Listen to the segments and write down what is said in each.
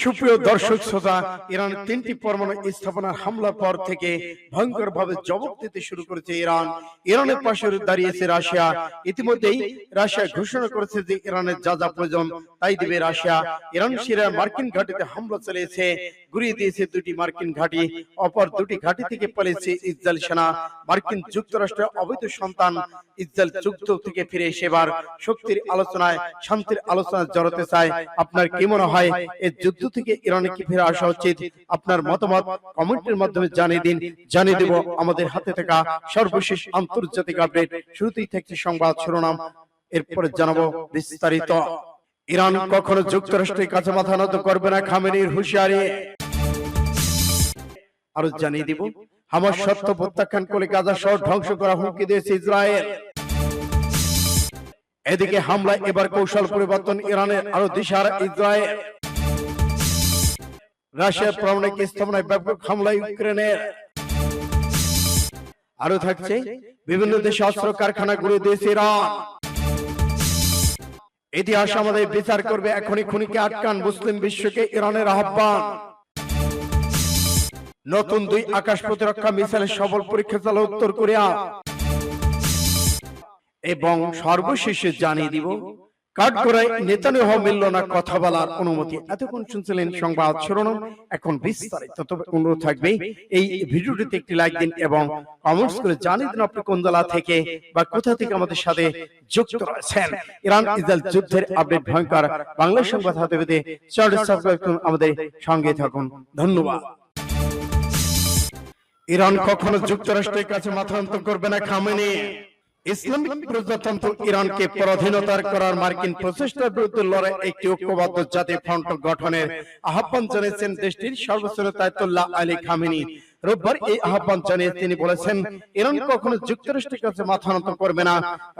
সুপ্রিয় দর্শক শ্রোতা ইরান তিনটি পরমাণু স্থাপনার হামলার পর থেকে ভয়ঙ্কর ভাবে জবাব দিতে শুরু করেছে ইরান। ইরানের পাশে দাঁড়িয়েছে রাশিয়া। ইতিমধ্যেই রাশিয়া ঘোষণা করেছে যে ইরানের যা যা প্রয়োজন তাই দিবে রাশিয়া। ইরান সিরিয়া মার্কিন ঘাটিতে হামলা চালিয়েছে গুড়িয়ে দিয়েছে দুটি মার্কিন ঘাঁটি অপর দুটি ঘাঁটি থেকে পালিয়েছে ইসরায়েল সেনা। মার্কিন যুক্তরাষ্ট্রের অবৈধ সন্তান ইসরায়েল যুক্ত থেকে ফিরে সেবার শক্তির আলোচনায় শান্তির আলোচনায় জড়াতে চায়। আপনার কি মনে হয় এই যুদ্ধ থেকে ইরানে কি ফিরে আসা উচিত? আপনার মতামত কমেন্টের মাধ্যমে জানিয়ে দিন জানিয়ে দেব আমাদের হাতে থাকা সর্বশেষ আন্তর্জাতিক আপডেট। শুরুতেই থাকছে সংবাদ শিরোনাম এরপরে জানাব বিস্তারিত ইরান কখনো যুক্তরাষ্ট্রের কাছে মাথা নত করবে না খামেনির হুঁশিয়ারি আরও জানিয়ে দিব। আমার সত্য প্রত্যাখ্যান করে গাজা শহর ধ্বংস করা হুমকি দিয়েছে ইসরায়েল। এদিকে হামলায় এবার কৌশল পরিবর্তন ইরানের আরও দিশার ইসরায়েল। রাশিয়ার পারমাণবিক স্থাপনায় ব্যাপক হামলায় ইউক্রেনের? আরও থাকছে বিভিন্ন দেশে অস্ত্র কারখানা গুলো দিয়েছে ইরান। ইতিহাস আমাদের বিচার করবে। এখনই খুনিকে আটকান মুসলিম বিশ্বকে ইরানের আহ্বান। নতুন দুই আকাশ প্রতিরক্ষা মিসাইলের সফল পরীক্ষা চালা উত্তর কোরিয়া। এবং সর্বশেষে জানিয়ে দিব কাঠগড়ায় নেতানিয়াহ মিলল না কথা বলার অনুমতি। এতক্ষণ শুনছিলেন সংবাদ শিরোনাম। এখন বিস্তারিত তবে অনুরোধ থাকবে এই ভিডিওটিতে একটি লাইক দিন এবং কমেন্টস করে জানিয়ে দিন আপনি কোন জেলা থেকে বা কোথা থেকে আমাদের সাথে যুক্ত রয়েছেন ইরান ইসরায়েল যুদ্ধের আপডেট ভয়ঙ্কর বাংলা সংবাদ হাতে পেতে চ্যানেল সাবস্ক্রাইব করুন আমাদের সঙ্গে থাকুন। ধন্যবাদ ইরান কখনো যুক্তরাষ্ট্রের কাছে মাথা অন্ত করবে না খামেনি। ইসলামিক প্রজাতন্ত্র ইরানকে পরাধীনতার করার মার্কিন প্রচেষ্টার বিরুদ্ধে লড়াই একটি ঐক্যবদ্ধ জাতীয় ফ্রন্ট গঠনের আহ্বান জানিয়েছেন দেশটির সর্বোচ্চ নেতায়তুল্লাহ আলী খামেনি। রোববার এই আহ্বান জানিয়ে তিনি বলেছেন ইরান কখনো যুক্তরাষ্ট্রের কাছে মাথা নত করবে না।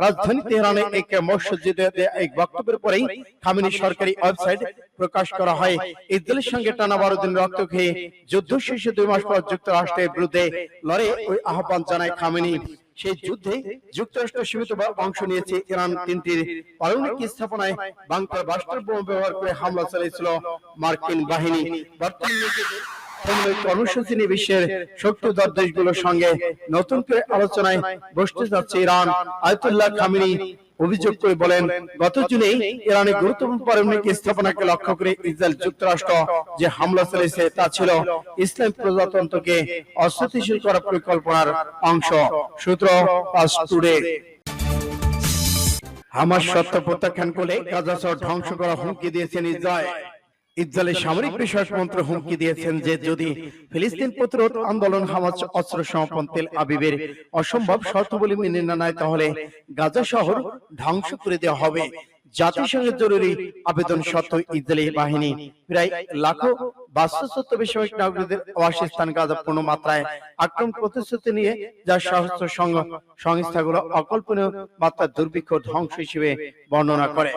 রাজধানী তেহরানে এক মসজিদে এক বক্তব্যের পরেই খামেনি সরকারি ওয়েবসাইট প্রকাশ করা হয়। ইসরায়েলের সঙ্গে টানা বারো দিন রক্ত খেয়ে যুদ্ধ শেষে দুই মাস পর যুক্তরাষ্ট্রের বিরুদ্ধে লড়ে ওই আহ্বান জানায় খামেনি। সেই যুদ্ধে যুক্তরাষ্ট্র সীমিত অংশ নিয়েছে ইরান তিনটির পারমাণবিক স্থাপনায় বাংকার বাস্টার বোমা ব্যবহার করে হামলা চালিয়েছিল মার্কিন বাহিনী। বর্তমানে কর্মসূচি নিয়ে বিশ্বের শক্তিধর দেশগুলোর সঙ্গে নতুন করে আলোচনায় বসতে যাচ্ছে ইরান। আয়তুল্লাহ খামিনি অভিযোগ করে বলেন, গত জুনে ইরানে গুরুত্বপূর্ণ স্থাপনাকে লক্ষ্য করে ইসরায়েল যুক্তরাষ্ট্র যে হামলা চালিয়েছে তা ছিল ইসলাম প্রজাতন্ত্রকে অস্থিতিশীল করার পরিকল্পনার অংশ। সূত্র পাস টুডে। হামাস সত্য প্রত্যাখ্যান করে গাজা ধ্বংস করা হুমকি দিয়েছেন ইসরায়েল। ইসরায়েলের সামরিক বিষয়ক মন্ত্র হুমকি দিয়েছেন যে যদি ফিলিস্তিন প্রতিরোধ আন্দোলন হামাজ অস্ত্র সমাপন তেল আবিবের অসম্ভব শর্ত বলে মেনে না নেয় তাহলে গাজা শহর ধ্বংস করে দেওয়া হবে। জাতিসংঘের জরুরি আবেদন সত্ত্বেও ইসরায়েলি বাহিনী প্রায় লাখো বাস্তুচ্যুত বেসামরিক নাগরিকদের আবাসস্থান গাজা পূর্ণ মাত্রায় আক্রমণ প্রতিশ্রুতি নিয়ে যা সংঘ সংস্থাগুলো অকল্পনীয় মাত্রার দুর্ভিক্ষ ধ্বংস হিসেবে বর্ণনা করে।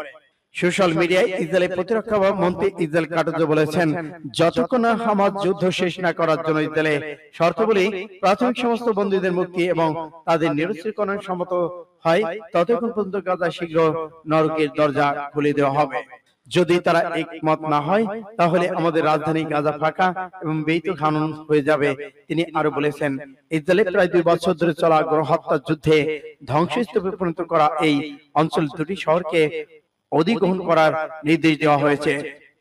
সোশ্যাল মিডিয়ায় ইসরায়েলের প্রতিরক্ষা মন্ত্রী ইসরায়েল কাটুজো বলেছেন যতক্ষণ না হামাজ যুদ্ধ শেষ না করার জন্য ইসরায়েলে শর্তগুলি প্রাথমিক সমস্ত বন্দীদের মুক্তি এবং তাদের নিরস্ত্রীকরণ সম্মত হয় ততক্ষণ পর্যন্ত গাজা শীঘ্র নরকের দরজা খুলে দেওয়া হবে। যদি তারা একমত না হয় তাহলে আমাদের রাজধানী গাজা ফাঁকা এবং বেইত খানন হয়ে যাবে। তিনি আরও বলেছেন ইসরায়েলে প্রায় দুই বছর ধরে চলা গণহত্যা যুদ্ধে ধ্বংসস্তূপে পরিণত করা এই অঞ্চল দুটি শহরকে অধিগ্রহণ করার নির্দেশ দেওয়া হয়েছে।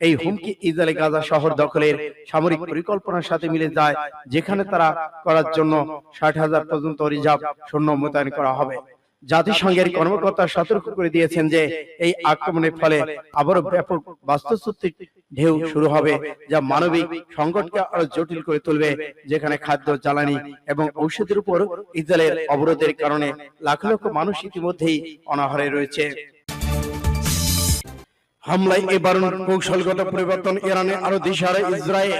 এই হুমকি ইসরায়েল গাজা শহর দখলের সামরিক পরিকল্পনার সাথে মিলে যায় যেখানে তারা করার জন্য ষাট হাজার পর্যন্ত রিজার্ভ সৈন্য মোতায়েন করা হবে। জাতিসংঘের কর্মকর্তা সতর্ক করে দিয়েছেন যে এই আক্রমণের ফলে আবারও ব্যাপক বাস্তুচ্যুতির ঢেউ শুরু হবে যা মানবিক সংকটকে আরও জটিল করে তুলবে যেখানে খাদ্য জ্বালানি এবং ঔষধের উপর ইসরায়েলের অবরোধের কারণে লাখ লক্ষ মানুষ ইতিমধ্যেই অনাহারে রয়েছে হামলায় এবার কৌশলগত পরিবর্তন ইরানে আরও দিশারে ইসরায়েল।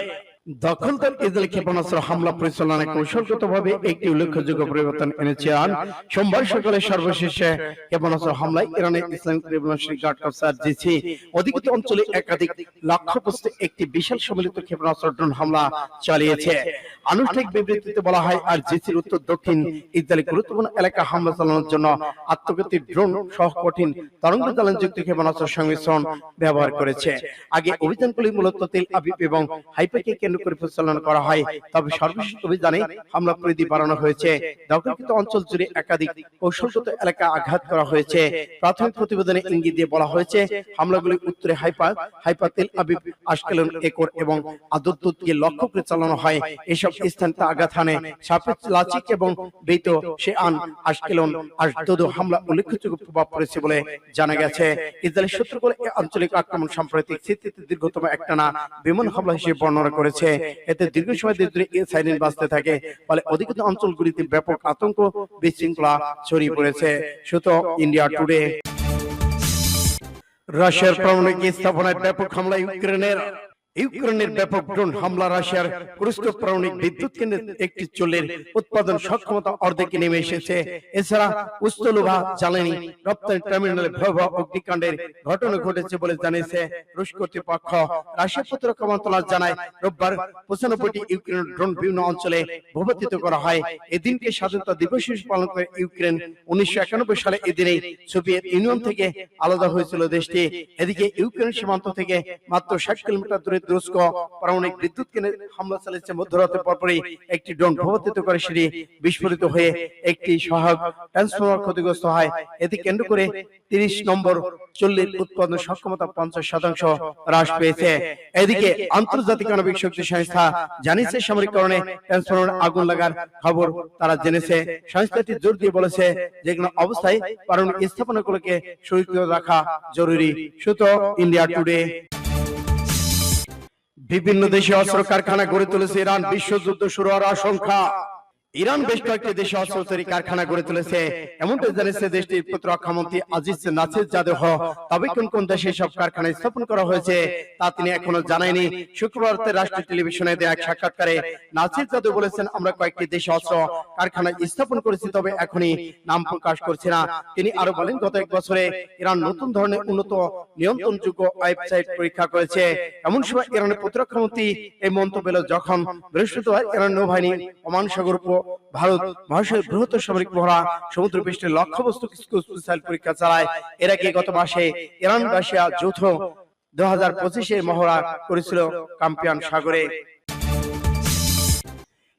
আনুষ্ঠানিক বিবৃতিতে বলা হয়, আর জিসির উত্তর দক্ষিণ ইসরায়েলি গুরুত্বপূর্ণ এলাকা হামলা চালানোর জন্য আত্মঘাতী ড্রোন সহ কঠিন তরঙ্গ যুক্ত ক্ষেপণাস্ত্র সংমিশ্রণ ব্যবহার করেছে। আগে অভিযানগুলি মূলত তেল আবিব এবং হাইফাকে কেন্দ্র করে পরিচালনা করা হয়। তবে সর্বশেষ অভিযানে হামলা পরিধি বাড়ানো হয়েছে। দখলকৃত অঞ্চল জুড়ে একাধিক কৌশলগত এলাকা আঘাত করা হয়েছে। প্রাথমিক প্রতিবেদনে ইঙ্গিত দিয়ে বলা হয়েছে, হামলাগুলি উত্তরে হাইপা হাইপা তেল আবিব একর এবং লক্ষ্য করে চালানো হয়। এসব আঘাত হানে লাচিক এবং বেইত সে আন আশকেলন হামলা উল্লেখযোগ্য প্রভাব পড়েছে বলে জানা গেছে। ইসরায়েলি সূত্রগুলো আঞ্চলিক আক্রমণ সাম্প্রতিক স্মৃতিতে দীর্ঘতম একটানা বিমান হামলা হিসেবে বর্ণনা করেছে। এতে দীর্ঘ সময় ধরে এই সাইরেন বাজতে থাকে, ফলে অধিকৃত অঞ্চলগুলিতে ব্যাপক আতঙ্ক, বিশৃঙ্খলা ছড়িয়ে পড়েছে। সুতো, ইন্ডিয়া টুডে। রাশিয়ার পারমাণবিক স্থাপনায় ব্যাপক হামলা ইউক্রেনের ইউক্রেনের ব্যাপক ড্রোন হামলা রাশিয়ার পারমাণবিক বিদ্যুৎ কেন্দ্রের একটি চুল্লির উৎপাদন সক্ষমতা অর্ধেকে নেমে এসেছে। এছাড়া উস্তলোভা জ্বালানি রপ্তানি টার্মিনালে ভয়াবহ অগ্নিকাণ্ডের ঘটনা ঘটেছে বলে জানিয়েছে রুশ কর্তৃপক্ষ। রাশিয়া প্রতিরক্ষা মন্ত্রণালয় জানায়, রোববার পঁচানব্বইটি ইউক্রেনের ড্রোন বিভিন্ন অঞ্চলে ভূপাতিত করা হয়। এদিনকে স্বাধীনতা দিবস হিসেবে পালন করে ইউক্রেন উনিশশো একানব্বই সালে এদিনেই সোভিয়েত ইউনিয়ন থেকে আলাদা হয়েছিল দেশটি। এদিকে ইউক্রেন সীমান্ত থেকে মাত্র ষাট কিলোমিটার দূরে তুরস্ক পারমাণবিক বিদ্যুৎ কেন্দ্রে হামলা চালিয়েছে পরপরই একটি ড্রোন করে সেটি বিস্ফোরিত হয়ে একটি সহায়ক ট্রান্সফরমার ক্ষতিগ্রস্ত হয়। এতে কেন্দ্র করে তিরিশ নম্বর চল্লিশ উৎপাদন সক্ষমতা পঞ্চাশ শতাংশ হ্রাস পেয়েছে। এদিকে আন্তর্জাতিক আণবিক শক্তি সংস্থা জানিয়েছে সামরিক কারণে ট্রান্সফরমার আগুন লাগার খবর তারা জেনেছে। সংস্থাটি জোর দিয়ে বলেছে যে কোনো অবস্থায় পারমাণবিক স্থাপনাগুলোকে সুরক্ষিত রাখা জরুরি। সুতো, ইন্ডিয়া টুডে। বিভিন্ন দেশে অস্ত্র কারখানা গড়ে তুলেছে ইরান। বিশ্বযুদ্ধ শুরু হওয়ার আশঙ্কা। ইরান বেশ কয়েকটি দেশে অস্ত্র তৈরি কারখানা গড়ে তুলেছে। এমনটা জানিয়েছে দেশটির প্রতিরক্ষা মন্ত্রী আজিজ নাসির জাদেহ। তবে কোন কোন দেশে সব কারখানা স্থাপন করা হয়েছে, তা তিনি এখনও জানায়নি। শুক্রবার রাষ্ট্রীয় টেলিভিশনে দেয়া এক সাক্ষাৎকারে নাসির জাদেহ বলেছেন, আমরা কয়েকটি দেশে অস্ত্র কারখানা স্থাপন করেছি, তবে এখনই নাম প্রকাশ করছি না। তিনি আরও বলেন, গত এক বছরে ইরান নতুন ধরনের উন্নত নিয়ন্ত্রণযোগ্য ওয়েবসাইট পরীক্ষা করেছে। এমন সময় ইরানের প্রতিরক্ষা মন্ত্রী এই মন্তব্য যখন বৃহস্পতিবার ইরান নৌবাহিনী ওমান সাগর ভারত মহাশয়ের বৃহত্তর সামরিক মহড়া সমুদ্র পৃষ্ঠের লক্ষ্যবস্তু মিসাইল পরীক্ষা চালায়। এর আগে গত মাসে ইরান রাশিয়া যৌথ দু হাজার পঁচিশের মহড়া করেছিল কাম্পিয়ান সাগরে।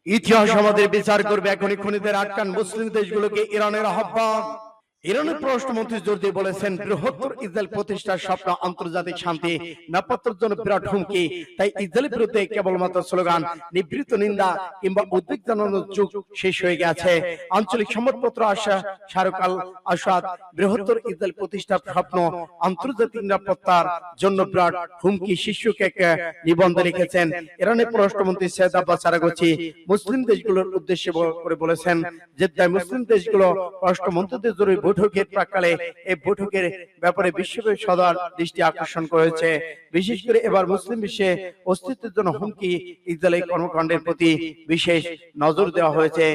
ইতিহাস আমাদের বিচার করবে। এখনই খুনিদের আটকান মুসলিম দেশগুলোকে ইরানের আহ্বান। ইরানের পররাষ্ট্রমন্ত্রী জোর দিয়ে বলেছেন বৃহত্তর ইসরায়েল প্রতিষ্ঠার স্বপ্ন আন্তর্জাতিক শান্তি নিরাপত্তার জন্য বিরাট হুমকি। তাই ইসরায়েলের বিরুদ্ধে কেবলমাত্র স্লোগান নিবৃত নিন্দা কিংবা উদ্বেগ জানানোর যুগ শেষ হয়ে গেছে। আঞ্চলিক সংবাদপত্র আশা শাহরুখ আল আসাদ বৃহত্তর ইসরায়েল প্রতিষ্ঠার স্বপ্ন আন্তর্জাতিক নিরাপত্তার জন্য বিরাট হুমকি শীর্ষকে এক নিবন্ধে লিখেছেন। ইরানের পররাষ্ট্রমন্ত্রী সৈয়দ আব্বাস আরাগচি মুসলিম দেশগুলোর উদ্দেশ্যে করে বলেছেন যে মুসলিম দেশগুলো পররাষ্ট্রমন্ত্রীদের জরুরি বৈঠকের প্রাকালে এই বৈঠকের ব্যাপারে বিশ্বব্যাপী সদর দৃষ্টি আকর্ষণ করেছে। বিশেষ করে এবার মুসলিম বিশ্বে অস্তিত্বের জন্য হুমকি ইসরায়েলের কর্মকাণ্ডের প্রতি বিশেষ নজর দেওয়া হয়েছে।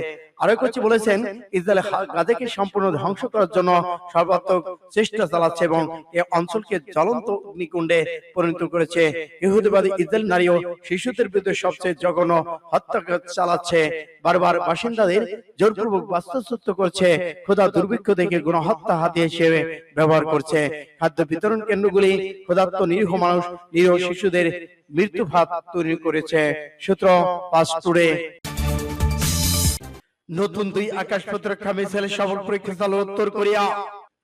আরও কিছু বলেছেন ইসরায়েল গাজাকে সম্পূর্ণ ধ্বংস করার জন্য সর্বাত্মক চেষ্টা চালাচ্ছে এবং এ অঞ্চলকে জ্বলন্ত অগ্নিকুণ্ডে পরিণত করেছে। ইহুদিবাদী ইসরায়েল নারী ও শিশুদের বিরুদ্ধে সবচেয়ে জঘন্য হত্যা চালাচ্ছে। বারবার বাসিন্দাদের জোরপূর্বক বাস্তুচ্যুত করছে। খোদা দুর্ভিক্ষ থেকে গণহত্যা হাতে হিসেবে ব্যবহার করছে। খাদ্য বিতরণ কেন্দ্রগুলি ক্ষুধার্ত নিরীহ মানুষ নিরীহ শিশুদের মৃত্যু ভাত তৈরি করেছে। সূত্র পাঁচ টুডে নতুন দুই আকাশ প্রতিরক্ষা মিসাইলের সফল পরীক্ষা চালু, উত্তর কোরিয়া।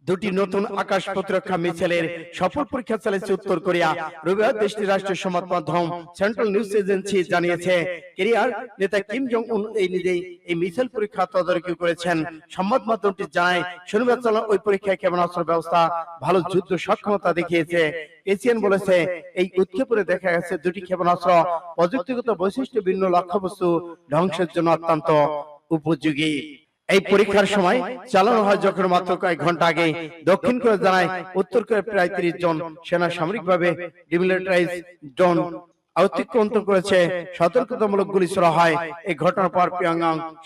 দুটি নতুন আকাশ প্রতিরক্ষা মিসাইলের সফল পরীক্ষা চালিয়েছে, উত্তর কোরিয়া। রবিবার দেশটির রাষ্ট্রীয় সংবাদ মাধ্যম সেন্ট্রাল নিউজ এজেন্সি জানিয়েছে, কোরিয়ার নেতা কিম জং উন এই নিজেই এই মিসাইল পরীক্ষা তদারকি করেছেন। সংবাদ মাধ্যমটি জানায়, শনিবার চালানো ওই পরীক্ষায় ক্ষেপণাস্ত্র ব্যবস্থা, ভালো যুদ্ধ সক্ষমতা দেখিয়েছে। এশিয়ান বলেছে, এই উৎক্ষেপণে দেখা গেছে দুটি ক্ষেপণাস্ত্র প্রযুক্তিগত বৈশিষ্ট্য ভিন্ন লক্ষ্যবস্তু ধ্বংসের জন্য অত্যন্ত উপযোগী। এই পরীক্ষার সময় চালানো হয় যখন মাত্র কয়েক ঘণ্টা আগে। দক্ষিণ কোরিয়া জানায় উত্তর কোরিয়া প্রায় তিরিশ জন সেনা সামরিকভাবে ডিমিলিটারাইজ ড্রোন অতিক্রান্ত করেছে। সতর্কতামূলক গুলি ছোড়া হয়। এই ঘটনার পর পিয়াং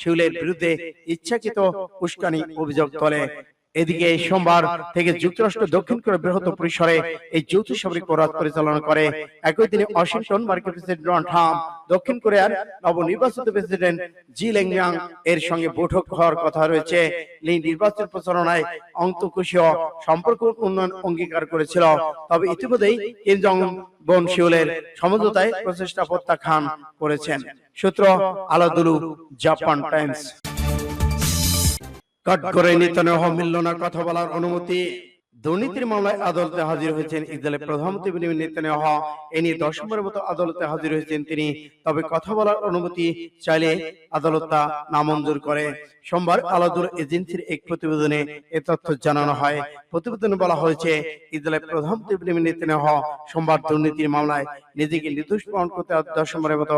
শিউলের বিরুদ্ধে ইচ্ছাকৃত উস্কানি অভিযোগ তোলে। এদিকে এই সোমবার থেকে যুক্তরাষ্ট্র দক্ষিণ কোরিয়া বৃহৎ পরিসরে এই যৌথ সামরিক অপরাধ পরিচালনা করে। একই দিনে ওয়াশিংটন মার্কিন প্রেসিডেন্ট ডোনাল্ড ট্রাম্প, দক্ষিণ কোরিয়ার নবনির্বাচিত প্রেসিডেন্ট জি লেংয়াং এর সঙ্গে বৈঠক হওয়ার কথা রয়েছে। এই নির্বাচন প্রচারণায় অন্তকুশীয় সম্পর্ক উন্নয়ন অঙ্গীকার করেছিল। তবে ইতিমধ্যেই কিম জং বন শিউলের সমঝোতায় প্রচেষ্টা প্রত্যাখ্যান করেছেন। সূত্র আলাদুলু, জাপান টাইমস। কট করে নিতনে মিলল না কথা বলার অনুমতি দুর্নীতির মামলায় আদালতে হাজির হয়েছেন ইসরায়েলের প্রধানমন্ত্রী নেতানিয়াহু। এ নিয়ে দশমবারের মতো আদালতে হাজির হয়েছেন তিনি। তবে কথা বলার অনুমতি চাইলে আদালত তা নামঞ্জুর করে। সোমবার আলাদুল এজেন্সির এক প্রতিবেদনে এ তথ্য জানানো হয়। প্রতিবেদনে বলা হয়েছে, ইসরায়েলের প্রধানমন্ত্রী নেতানিয়াহু সোমবার দুর্নীতির মামলায় নিজেকে নির্দোষ প্রমাণ করতে দশমবারের মতো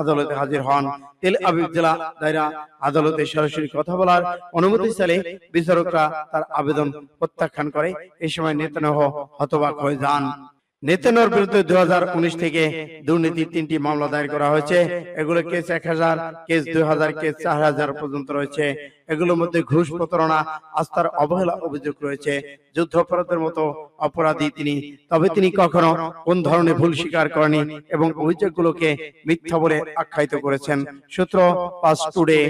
আদালতে হাজির হন। তেল আবিব জেলা দায়রা আদালতে সরাসরি কথা বলার অনুমতি চাইলে বিচারকরা তার আবেদন প্রত্যাখ্যান করে। এই সময় নেতানিয়াহু হতবাক হয়ে যান। নেতানোর বিরুদ্ধে দুই থেকে দুর্নীতির তিনটি মামলা দায়ের করা হয়েছে। এগুলো কেস এক হাজার, কেস দুই হাজার, কেস চার হাজার পর্যন্ত রয়েছে। এগুলোর মধ্যে ঘুষ প্রতারণা, আস্থার অবহেলা অভিযোগ রয়েছে। যুদ্ধ অপরাধের মতো অপরাধী তিনি। তবে তিনি কখনো কোন ধরনের ভুল স্বীকার করেনি এবং অভিযোগগুলোকে মিথ্যা বলে আখ্যায়িত করেছেন। সূত্র পাস টুডে।